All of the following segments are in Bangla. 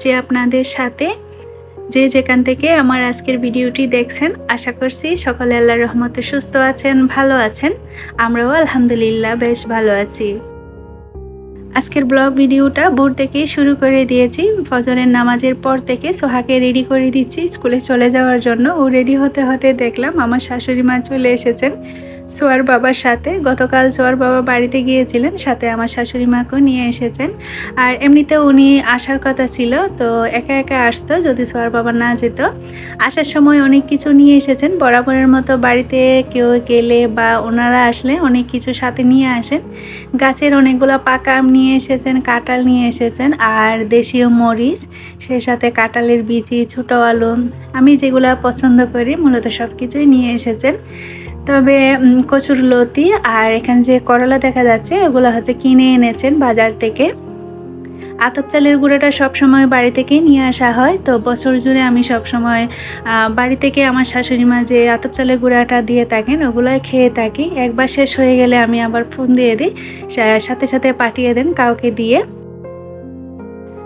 আছি আপনাদের সাথে যে যেখান থেকে আমার আজকের ভিডিওটি দেখছেন, আশা করছি সকলে আল্লাহ রহমতে সুস্থ আছেন, ভালো আছেন। আমরাও আলহামদুলিল্লাহ বেশ ভালো আছি। আজকের ব্লগ ভিডিওটা ভোর থেকেই শুরু করে দিয়েছি। ফজরের নামাজের পর থেকে সোহাকে রেডি করে দিচ্ছি স্কুলে চলে যাওয়ার জন্য। ও রেডি হতে হতে দেখলাম আমার শাশুড়ি মা চলে এসেছেন। সোয়ার বাবার সাথে। গতকাল সোয়ার বাবা বাড়িতে গিয়েছিলেন, সাথে আমার শাশুড়ি মাকেও নিয়ে এসেছেন। আর এমনিতে উনি আসার কথা ছিল, তো একা একা আসতো যদি সোয়ার বাবা না যেত। আসার সময় অনেক কিছু নিয়ে এসেছেন, বরাবরের মতো বাড়িতে কেউ গেলে বা ওনারা আসলে অনেক কিছু সাথে নিয়ে আসেন। গাছের অনেকগুলো পাকা নিয়ে এসেছেন, কাঁঠাল নিয়ে এসেছেন, আর দেশীয় মরিচ সে সাথে কাঁঠালের বিচি, ছোটো আলু। আমি যেগুলো পছন্দ করি, মূলত সব কিছুই নিয়ে এসেছেন। তবে কচুর লতি আর এখানে যে করলা দেখা যাচ্ছে, ওগুলো হচ্ছে কিনে এনেছেন বাজার থেকে। আতপ চালের গুঁড়োটা সবসময় বাড়ি থেকেই নিয়ে আসা হয়। তো বছর জুড়ে আমি সবসময় বাড়ি থেকে আমার শাশুড়ি মা যে আতপ চালের গুঁড়াটা দিয়ে থাকেন, ওগুলোই খেয়ে থাকি। একবার শেষ হয়ে গেলে আমি আবার ফোন দিয়ে দিই সাথে সাথে পাঠিয়ে দেন কাউকে দিয়ে।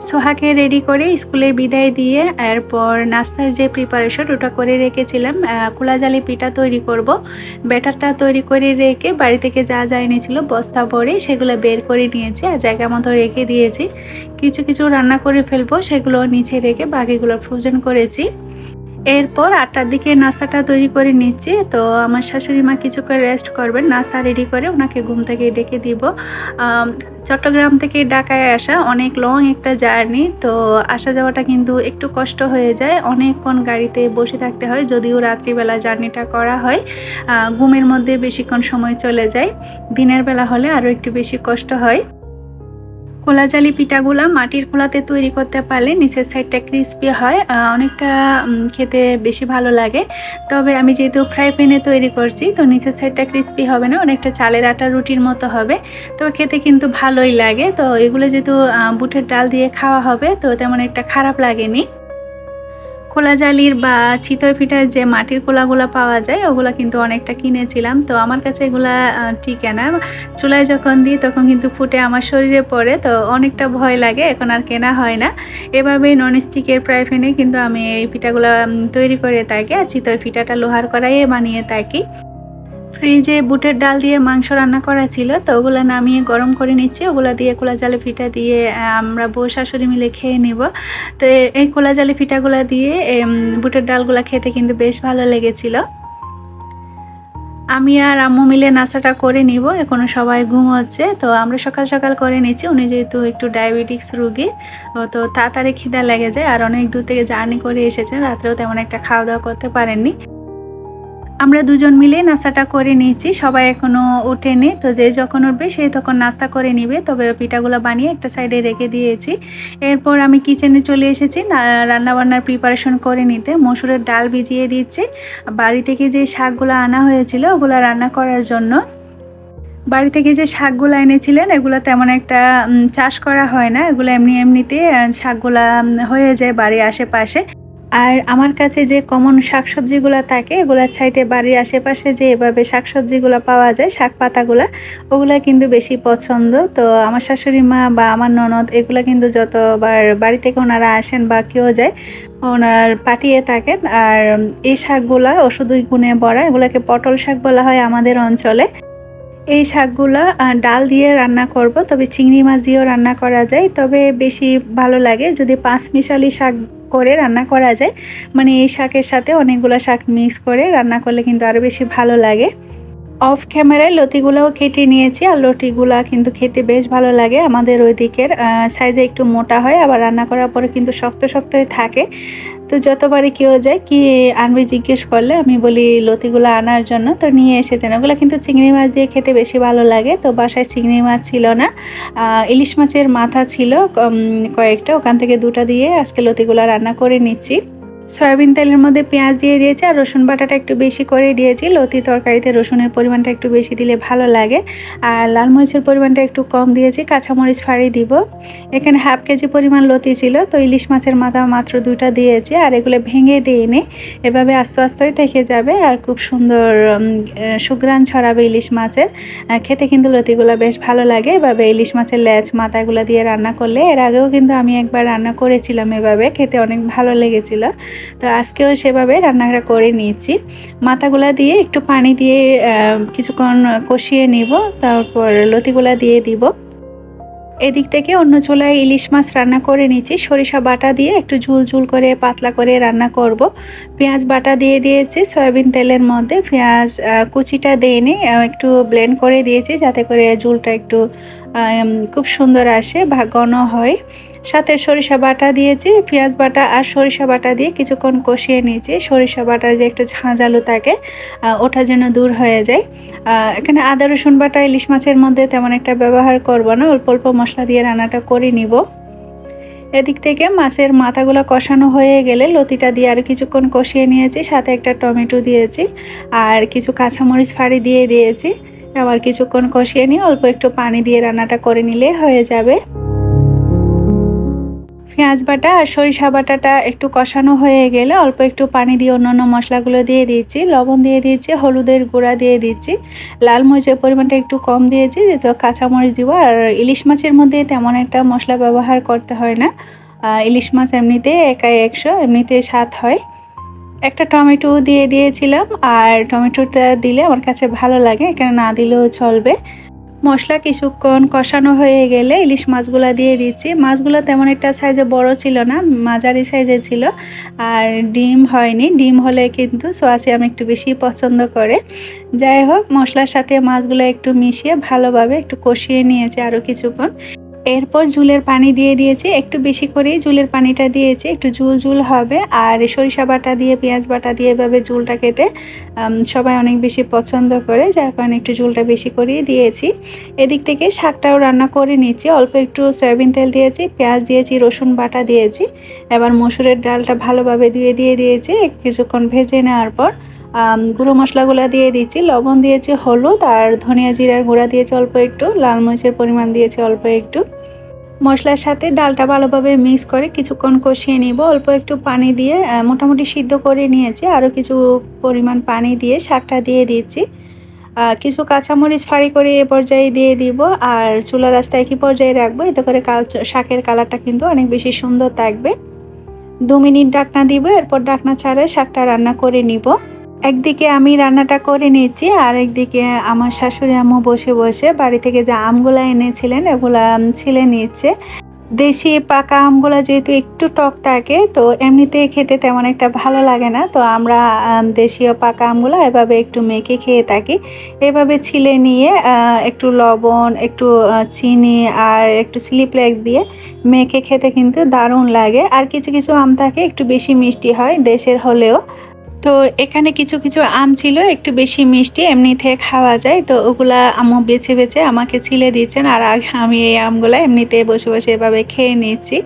সোহাকে রেডি করে স্কুলে বিদায় দিয়ে এরপর নাস্তার যে প্রিপারেশন ওটা করে রেখেছিলাম। আহ, কুলাজালি পিঠা তৈরি করব। ব্যাটারটা তৈরি করে রেখে বাড়ি থেকে যা যা এনেছিল বস্তা পরে সেগুলো বের করে নিয়েছি আর জায়গা মতো রেখে দিয়েছি। কিছু কিছু রান্না করে ফেলব সেগুলো নিচে রেখে বাকিগুলো ফ্রোজেন করেছি। এরপর আটটার দিকে নাস্তাটা তৈরি করে নিচ্ছি। তো আমার শাশুড়ি মা কিছু করে রেস্ট করবেন, নাস্তা রেডি করে ওনাকে ঘুম থেকে ডেকে দিব। চট্টগ্রাম থেকে ঢাকায় আসা অনেক লং একটা জার্নি তো আসা যাওয়াটা কিন্তু একটু কষ্ট হয়ে যায়। অনেকক্ষণ গাড়িতে বসে থাকতে হয়, যদিও রাত্রিবেলা জার্নিটা করা হয়। ঘুমের মধ্যে বেশিক্ষণ সময় চলে যায়। দিনের বেলা হলে আরও একটু বেশি কষ্ট হয়। খোলাজালি পিঠাগুলা মাটির খোলাতে তৈরি করতে পারলে নিচের সাইডটা ক্রিস্পি হয় অনেকটা খেতে বেশি ভালো লাগে। তবে আমি যেহেতু ফ্রাই প্যানে তৈরি করছি, তো নিচের সাইডটা ক্রিস্পি হবে না, অনেকটা চালের আটা রুটির মতো হবে। তো খেতে কিন্তু ভালোই লাগে। তো এগুলো যেহেতু বুটের ডাল দিয়ে খাওয়া হবে, তো তেমন একটা খারাপ লাগেনি। খোলা জালির বা চিতই ফিটার যে মাটির কোলাগুলো পাওয়া যায়, ওগুলো কিন্তু অনেকটা কিনেছিলাম। তো আমার কাছে এগুলা ঠিক টিকে না। চুলায় যখন দিই, তখন কিন্তু ফুটে আমার শরীরে পড়ে, তো অনেকটা ভয় লাগে, এখন আর কেনা হয় না। এভাবেই ননস্টিকের প্রায় ফেনে কিন্তু আমি এই পিঠাগুলো তৈরি করে থাকি, আর চিতই পিঠাটা লোহার কড়াইয়ে বানিয়ে থাকি। ফ্রিজে বুটের ডাল দিয়ে মাংস রান্না করা ছিল, তো ওগুলো নামিয়ে গরম করে নিচ্ছি। ওগুলো দিয়ে কোলা জালে পিঠা দিয়ে আমরা বউ শাশুড়ি মিলে খেয়ে নিব। তো এই কোলা জালে পিঠাগুলো দিয়ে বুটের ডালগুলো খেতে কিন্তু বেশ ভালো লেগেছিল। আমি আর আম্মু মিলে নাস্তাটা করে নিব, এখনও সবাই ঘুমোচ্ছে। তো আমরা সকাল সকাল করে নিচ্ছি, উনি যেহেতু একটু ডায়াবেটিক্স রুগী তো তাড়াতাড়ি খিদা লেগে যায়, আর অনেক দূর থেকে জার্নি করে এসেছেন, রাত্রেও তেমন একটা খাওয়া দাওয়া করতে পারেননি। আমরা দুজন মিলে নাস্তাটা করে নিয়েছি। সবাই এখনও ওঠেনি, তো যে যখন উঠবে সেই তখন নাস্তা করে নিবে। তবে পিঠাগুলো বানিয়ে একটা সাইডে রেখে দিয়েছি। এরপর আমি কিচেনে চলে এসেছি রান্নাবান্নার প্রিপারেশন করে নিতে। মসুরের ডাল ভিজিয়ে দিচ্ছি। বাড়ি থেকে যে শাকগুলো আনা হয়েছিল, ওগুলো রান্না করার জন্য। বাড়ি থেকে যে শাকগুলো এনেছিলেন, এগুলো তেমন একটা চাষ করা হয় না। এগুলো এমনি এমনিতে শাকগুলা হয়ে যায় বাড়ির আশেপাশে। আর আমার কাছে যে কমন শাকসবজিগুলো থাকে, এগুলো চাইতে বাড়ির আশেপাশে যে এভাবে শাকসবজিগুলো পাওয়া যায়, শাক পাতাগুলো, ওগুলো কিন্তু বেশি পছন্দ। তো আমার শাশুড়ি মা বা আমার ননদ এগুলো কিন্তু যতবার বাড়ি থেকে ওনারা আসেন বা কেউ যায়, ওনার পাঠিয়ে থাকেন। আর এই শাকগুলা ওষুধই গুণে ভরা, এগুলোকে পটল শাক বলা হয় আমাদের অঞ্চলে। এই শাকগুলা ডাল দিয়ে রান্না করব, তবে চিংড়ি মাছ দিয়েও রান্না করা যায়, তবে বেশি ভালো লাগে যদি পাঁচ মিশালি শাক করে রান্না করা যায়। মানে এই শাকের সাথে অনেকগুলো শাক মিক্স করে রান্না করলে কিন্তু আরও বেশি ভালো লাগে। অফ ক্যামেরায় লতিগুলোও কেটে নিয়েছি আর লতিগুলা কিন্তু খেতে বেশ ভালো লাগে। আমাদের ওই দিকের সাইজে একটু মোটা হয়, আবার রান্না করার পরে কিন্তু শক্ত শক্ত হয়ে থাকে। তো যতবারই কেউ যায়, কি আনবে জিজ্ঞেস করলে আমি বলি, লতিগুলো আনার জন্য? তো নিয়ে এসেছেন ওগুলো কিন্তু চিংড়ি মাছ দিয়ে খেতে বেশি ভালো লাগে। তো বাসায় চিংড়ি মাছ ছিল না। ইলিশ মাছের মাথা ছিল কয়েকটা। ওখান থেকে দুটা দিয়ে আজকে লতিগুলো রান্না করে নিচ্ছি। সয়াবিন তেলের মধ্যে পেঁয়াজ দিয়ে দিয়েছি আর রসুন বাটাটা একটু বেশি করে দিয়েছি। লতি তরকারিতে রসুনের পরিমাণটা একটু বেশি দিলে ভালো লাগে। আর লাল মরিচের পরিমাণটা একটু কম দিয়েছি, কাঁচামরিচ ফাড়ি দিব। এখানে হাফ কেজি পরিমাণ লতি ছিল, তো ইলিশ মাছের মাথা মাত্র দুটা দিয়েছি আর এগুলো ভেঙে দিইনি। এভাবে আস্তে আস্তেই থেকে যাবে আর খুব সুন্দর সুগ্রান ছড়াবে ইলিশ মাছের। খেতে কিন্তু লতিগুলো বেশ ভালো লাগে। এভাবে ইলিশ মাছের লেজ, মাথাগুলো দিয়ে রান্না করলে, এর আগেও কিন্তু আমি একবার রান্না করেছিলাম এভাবে, খেতে অনেক ভালো লেগেছিল। তো আজকেও সেভাবে রান্নাটা করে নিয়েছি। মাথাগুলা দিয়ে একটু পানি দিয়ে কিছুক্ষণ কষিয়ে নিব, তারপর লতিগুলা দিয়ে দিব। এদিক থেকে অন্য চুলায় ইলিশ মাছ রান্না করে নিচ্ছি সরিষা বাটা দিয়ে একটু ঝুল ঝুল করে পাতলা করে রান্না করব। পেঁয়াজ বাটা দিয়ে দিয়েছি, সয়াবিন তেলের মধ্যে পেঁয়াজ কুচিটা দিয়ে নিই একটু ব্লেন্ড করে দিয়েছি, যাতে করে ঝুলটা একটু খুব সুন্দর আসে, বা ঘন হয়। সাথে সরিষা বাটা দিয়েছি, পেঁয়াজ বাটা আর সরিষা বাটা দিয়ে কিছুক্ষণ কষিয়ে নিয়েছি। সরিষা বাটার যে একটা ঝাঁঝালু থাকে ওটা যেন দূর হয়ে যায়। এখানে আদা, রসুন বাটা, ইলিশ মাছের মধ্যে তেমন একটা ব্যবহার করব না, অল্প অল্প মশলা দিয়ে রান্নাটা করে নিব। এদিক থেকে মাছের মাথাগুলো কষানো হয়ে গেলে লতিটা দিয়ে আর কিছুক্ষণ কষিয়ে নিয়েছি, সাথে একটা টমেটো দিয়েছি আর কিছু কাঁচামরিচ ফাড়ি দিয়ে দিয়েছি। আবার কিছুক্ষণ কষিয়ে নিয়ে অল্প একটু পানি দিয়ে রান্নাটা করে নিলে হয়ে যাবে। পেঁয়াজ বাটা আর সরিষা বাটাটা একটু কষানো হয়ে গেলে অল্প একটু পানি দিয়ে অন্যান্য মশলাগুলো দিয়ে দিচ্ছি লবণ দিয়ে দিচ্ছি হলুদের গুঁড়া দিয়ে দিচ্ছি লাল মরিচের পরিমাণটা একটু কম দিয়েছি যেহেতু কাঁচামরিচ দিব আর ইলিশ মাছের মধ্যে তেমন একটা মশলা ব্যবহার করতে হয় না। ইলিশ মাছ এমনিতে একাই একশো, এমনিতে স্বাদ হয়। একটা টমেটো দিয়ে দিয়েছিলাম আর টমেটোটা দিলে আমার কাছে ভালো লাগে, এখানে না দিলেও চলবে। মশলা কিছুক্ষণ কষানো হয়ে গেলে ইলিশ মাছগুলা দিয়ে দিচ্ছি। মাছগুলো তেমন একটা সাইজে বড় ছিল না, মাঝারি সাইজে ছিল। আর ডিম হয়নি। ডিম হলে কিন্তু সোয়াশি আমি একটু বেশি পছন্দ করে। যাই হোক, মশলার সাথে মাছগুলো একটু মিশিয়ে ভালোভাবে একটু কষিয়ে নিয়েছি আরও কিছুক্ষণ। এরপর ঝুলের পানি দিয়ে দিয়েছি, একটু বেশি করেই ঝুলের পানিটা দিয়েছি, একটু ঝুল ঝুল হবে। আর সরিষা বাটা দিয়ে, পেঁয়াজ বাটা দিয়ে এভাবে ঝুলটা খেতে সবাই অনেক বেশি পছন্দ করে, যার কারণে একটু ঝুলটা বেশি করেই দিয়েছি। এদিক থেকে শাকটাও রান্না করে নিচ্ছি, অল্প একটু সয়াবিন তেল দিয়েছি, পেঁয়াজ দিয়েছি, রসুন বাটা দিয়েছি। এবার মসুরের ডালটা ভালোভাবে দিয়ে দিয়ে দিয়েছি, কিছুক্ষণ ভেজে নেওয়ার পর গুঁড়ো মশলাগুলো দিয়ে দিচ্ছি লবণ দিয়েছি, হলুদ আর ধনিয়া জিরার গুঁড়া দিয়েছি অল্প একটু, লাল মরিচের পরিমাণ দিয়েছি অল্প একটু। মশলার সাথে ডালটা ভালোভাবে মিক্স করে কিছুক্ষণ কষিয়ে নিব, অল্প একটু পানি দিয়ে মোটামুটি সিদ্ধ করে নিয়েছি, আরও কিছু পরিমাণ পানি দিয়ে শাকটা দিয়ে দিচ্ছি কিছু কাঁচামরিচ ফাড়ি করে এ পর্যায়ে দিয়ে দিব, আর চুলা রাসটা একই পর্যায়ে রাখব, এতে করে কাল, শাকের কালারটা কিন্তু অনেক বেশি সুন্দর থাকবে। দু মিনিট ডাকনা দিব, এরপর ডাকনা ছাড়ে শাকটা রান্না করে নিব। একদিকে আমি রান্নাটা করে নিয়েছি, আর একদিকে আমার শাশুড়ি আম্মু বসে বসে বাড়ি থেকে যে আমগুলো এনেছিলেন, এগুলা ছিলে নিচ্ছে দেশি পাকা আমগুলো যেহেতু একটু টক থাকে, তো এমনিতে খেতে তেমন একটা ভালো লাগে না। তো আমরা দেশীয় পাকা আমগুলো এভাবে একটু মেখে খেয়ে থাকি। এভাবে ছিলে নিয়ে একটু লবণ, একটু চিনি আর একটু স্লিপ্লেক্স দিয়ে মেখে খেতে কিন্তু দারুণ লাগে। আর কিছু কিছু আম থাকে একটু বেশি মিষ্টি হয়, দেশের হলেও। তো এখানে কিছু কিছু আম ছিল, একটু বেশি মিষ্টি, এমনিতে খাওয়া যায়। তো ওগুলা আমও বেছে বেছে আমাকে ছিলে দিয়েছেন আর আমি এই আমগুলা এমনিতে বসে বসে এভাবে খেয়ে নিচ্ছি।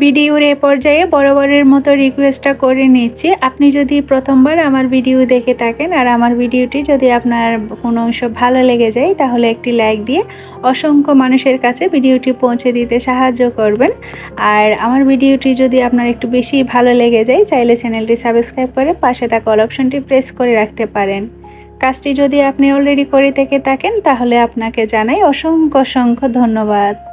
ভিডিওর এ পর্যায়ে বরাবরের মতো রিকোয়েস্টটা করে নিচ্ছি। আপনি যদি প্রথমবার আমার ভিডিও দেখে থাকেন আর আমার ভিডিওটি যদি আপনার কোনো অংশ ভালো লেগে যায়, তাহলে একটি লাইক দিয়ে অসংখ্য মানুষের কাছে ভিডিওটি পৌঁছে দিতে সাহায্য করবেন। আর আমার ভিডিওটি যদি আপনার একটু বেশি ভালো লেগে যায়, চাইলে চ্যানেলটি সাবস্ক্রাইব করে পাশে থাকা অপশনটি প্রেস করে রাখতে পারেন। কাজটি যদি আপনি অলরেডি করে থেকে থাকেন, তাহলে আপনাকে জানাই অসংখ্য অসংখ্য ধন্যবাদ।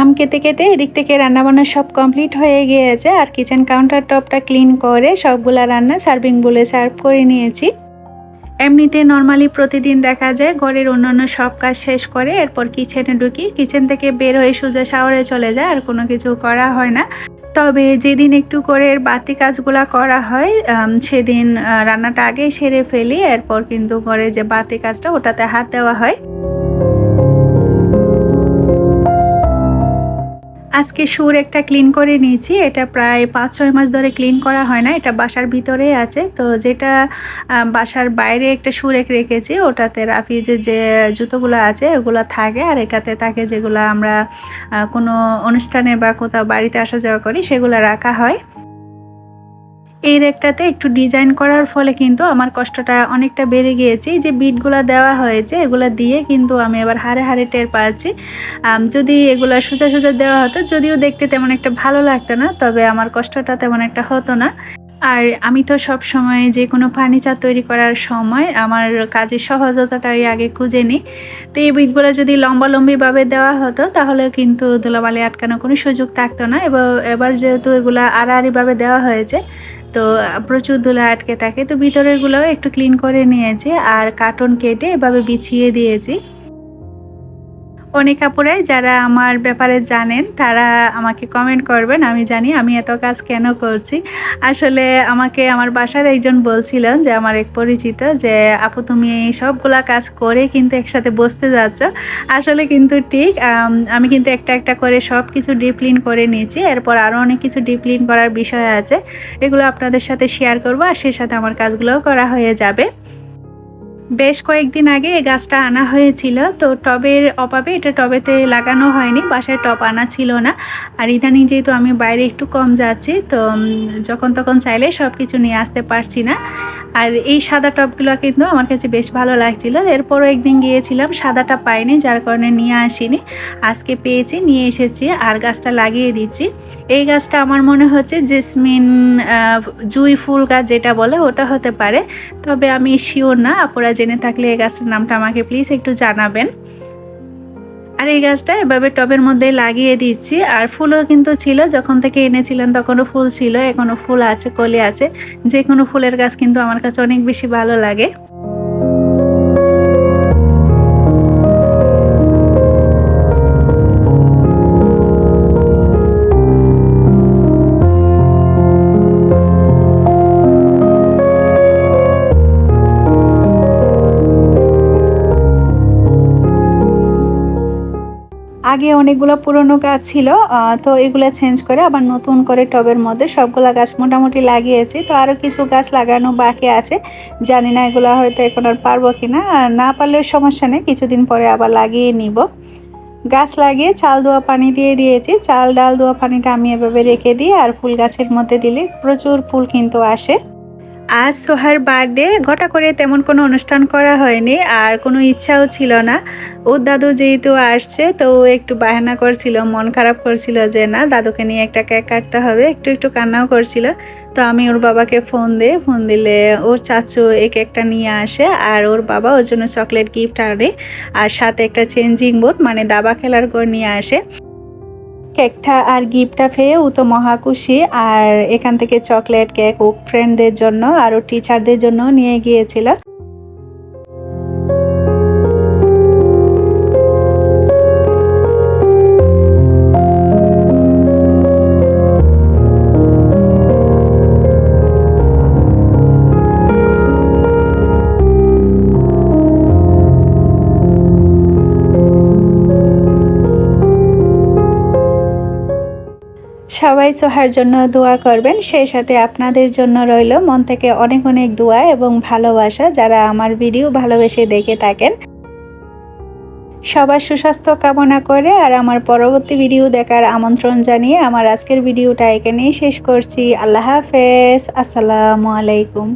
আম কেটে কেটে এদিক থেকে রান্নাবান্না সব কমপ্লিট হয়ে গিয়েছে আর কিচেন কাউন্টার টপটা ক্লিন করে সবগুলা রান্না সার্ভিং বলে সার্ভ করে নিয়েছি। এমনিতে নর্মালি প্রতিদিন দেখা যায় ঘরের অন্যান্য সব কাজ শেষ করে এরপর কিচেনে ঢুকি। কিচেন থেকে বের হয়ে সোজা শাওয়ারে চলে যায় আর কোনো কিছু করা হয় না। তবে যেদিন একটু করে বাতি কাজগুলো করা হয় সেদিন রান্নাটা আগেই সেরে ফেলি, এরপর কিন্তু ঘরের যে বাতি কাজটা ওটাতে হাত দেওয়া হয়। আজকে সুর একটা ক্লিন করে নিয়েছি। এটা প্রায় পাঁচ, ছয় মাস ধরে ক্লিন করা হয় না। এটা বাসার ভিতরে আছে। তো যেটা বাসার বাইরে একটা সুর এক রেখেছি, ওটাতে রাফিজের যে জুতোগুলো আছে, ওগুলো থাকে। আর এটাতে থাকে যেগুলো আমরা কোনো অনুষ্ঠানে বা কোথাও বাড়িতে আসা যাওয়া করি, সেগুলো রাখা হয়। এই রেকটাতে একটু ডিজাইন করার ফলে কিন্তু আমার কষ্টটা অনেকটা বেড়ে গিয়েছে। যে বিটগুলো দেওয়া হয়েছে, এগুলো দিয়ে কিন্তু আমি এবার হারে হারে টের পাচ্ছি। যদি এগুলো সোজা সোজা দেওয়া হতো, যদিও দেখতে তেমন একটা ভালো লাগতো না, তবে আমার কষ্টটা তেমন একটা হতো না। আর আমি তো সব সময় যে কোনো ফার্নিচার তৈরি করার সময় আমার কাজের সহজতাটাই আগে খুঁজে নিই। তো এই বিটগুলো যদি লম্বা লম্বিভাবে দেওয়া হতো তাহলে কিন্তু ধুলাবালি আটকানো কোনো সুযোগ থাকতো না। এবার এবার যেহেতু এগুলো আড়াআড়িভাবে দেওয়া হয়েছে তো প্রচুর ধুলা আটকে থাকে। তো ভিতরেরগুলোও একটু ক্লিন করে নিয়েছি আর কার্টন কেটে এভাবে বিছিয়ে দিয়েছি। অনেক আপুরাই যারা আমার ব্যাপারে জানেন, তারা আমাকে কমেন্ট করবেন, আমি জানি আমি এত কাজ কেন করছি। আসলে আমাকে, আমার বাসার একজন বলছিলেন যে, আমার এক পরিচিত যে, আপু, তুমি এই সবগুলা কাজ করে কিন্তু একসাথে বসতে যাচ্ছ। আসলে কিন্তু ঠিক, আমি কিন্তু একটা একটা করে সব কিছু ডিপ্লিন করে নিয়েছি। এরপর আরও অনেক কিছু ডিপ্লিন করার বিষয় আছে। এগুলো আপনাদের সাথে শেয়ার করব, আর সেই সাথে আমার কাজগুলোও করা হয়ে যাবে। বেশ কয়েকদিন আগে এই গাছটা আনা হয়েছিল, তো টবের অভাবে এটা টবেতে লাগানো হয়নি, বাসায় টব আনা ছিল না। আর ইদানিং যেহেতু আমি বাইরে একটু কম যাচ্ছি, তো যখন তখন চাইলে সব কিছু নিয়ে আসতে পারছি না। আর এই সাদা টবগুলো কিন্তু আমার কাছে বেশ ভালো লাগছিল। এরপরও একদিন গিয়েছিলাম, সাদাটা পাইনি, যার কারণে নিয়ে আসিনি। আজকে পেয়েছি, নিয়ে এসেছি, আর গাছটা লাগিয়ে দিচ্ছি। এই গাছটা আমার মনে হচ্ছে জেসমিন জুই ফুল গাছ যেটা বলে, ওটা হতে পারে। তবে আমি শিওর না আপনারা জেনে থাকলে এই গাছটার নামটা আমাকে প্লিজ একটু জানাবেন। আর এই গাছটা এভাবে টবের মধ্যে লাগিয়ে দিচ্ছি, আর ফুলও কিন্তু ছিল, যখন থেকে এনেছিলেন তখনও ফুল ছিল, এখনও ফুল আছে, কলি আছে যে কোনো ফুলের গাছ কিন্তু আমার কাছে অনেক বেশি ভালো লাগে। আগে অনেকগুলো পুরনো গাছ ছিল তো এগুলো চেঞ্জ করে আবার নতুন করে টবের মধ্যে সবগুলা গাছ মোটামুটি লাগিয়েছি। তো আরও কিছু গাছ লাগানো বাকি আছে। জানি না এগুলো হয়তো এখন আর পারব কি না না পারলেও সমস্যা নেই, কিছুদিন পরে আবার লাগিয়ে নিব। গাছ লাগিয়ে চাল ধোয়া পানি দিয়ে দিয়েছি। চাল, ডাল ধোয়া পানিটা আমি এভাবে রেখে দিই, আর ফুল গাছের মধ্যে দিলে প্রচুর ফুল কিন্তু আসে। আজ সোহার বার্থডে। ঘটা করে তেমন কোনো অনুষ্ঠান করা হয়নি, আর কোনো ইচ্ছাও ছিল না। ওর দাদু যেহেতু আসছে, তো ও একটু বাহানা করছিল, মন খারাপ করছিল যে, না, দাদুকে নিয়ে একটা কেক কাটতে হবে। একটু একটু কান্নাও করছিল। তো আমি ওর বাবাকে ফোন দিই। ফোন দিলে ওর চাচু এই কেকটা নিয়ে আসে, আর ওর বাবা ওর জন্য চকলেট গিফট আনে। আর সাথে একটা চেঞ্জিং বোর্ড মানে দাবা খেলার ঘর নিয়ে আসে। কেকটা আর গিফটটা পেয়ে ও তো মহা খুশি। আর এখান থেকে চকলেট কেক ও ফ্রেন্ডদের জন্য আর ও টিচারদের জন্য নিয়ে গিয়েছিল। সবাই সোহার জন্য দোয়া করবেন। সেই সাথে আপনাদের জন্য রইল মন থেকে অনেক অনেক দোয়া এবং ভালোবাসা যারা আমার ভিডিও ভালোবেসে দেখে থাকেন। সবার সুস্বাস্থ্য কামনা করে আর আমার পরবর্তী ভিডিও দেখার আমন্ত্রণ জানিয়ে আমার আজকের ভিডিওটা এখানেই শেষ করছি। আল্লাহ হাফেজ। আসসালামু আলাইকুম।